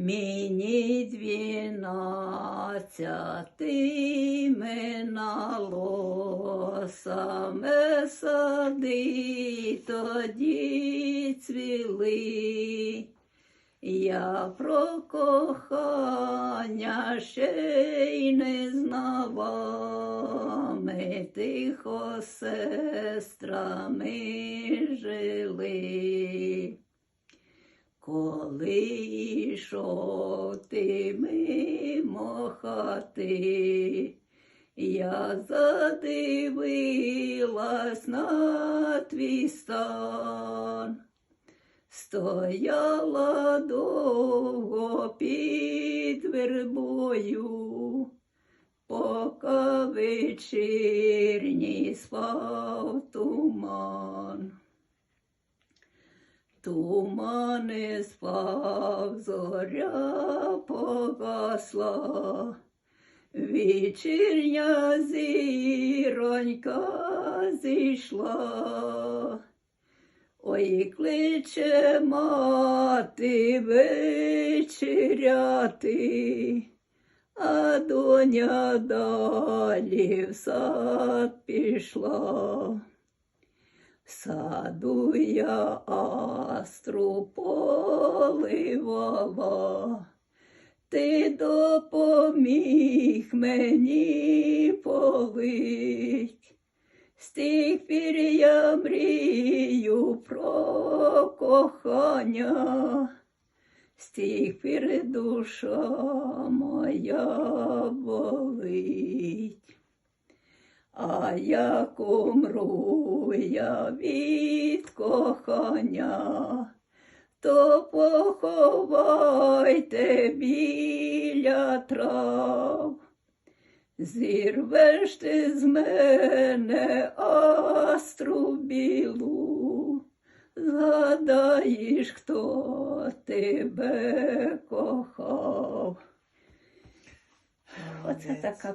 Мені двінадцяти минало, саме сади тоді цвіли. Я про кохання ще й не знала, ми тихо сестрами жили. Коли йшов ти мимо хати, я задивилась на твій стан. Стояла довго під вербою, поки вечірній спав туман. Туман не спав, зоря погасла, вечірня зіронька зійшла. Ой, кличе мати вечеряти, а доня далі в сад пішла. Саду я астру поливала, ти допоміг мені полить. З тих пір я мрію про кохання, з тих пір душа моя болить. А як умру я від кохання, то поховайте біля трав. Зірвеш ти з мене астру білу, згадаєш, хто тебе кохав. Оце така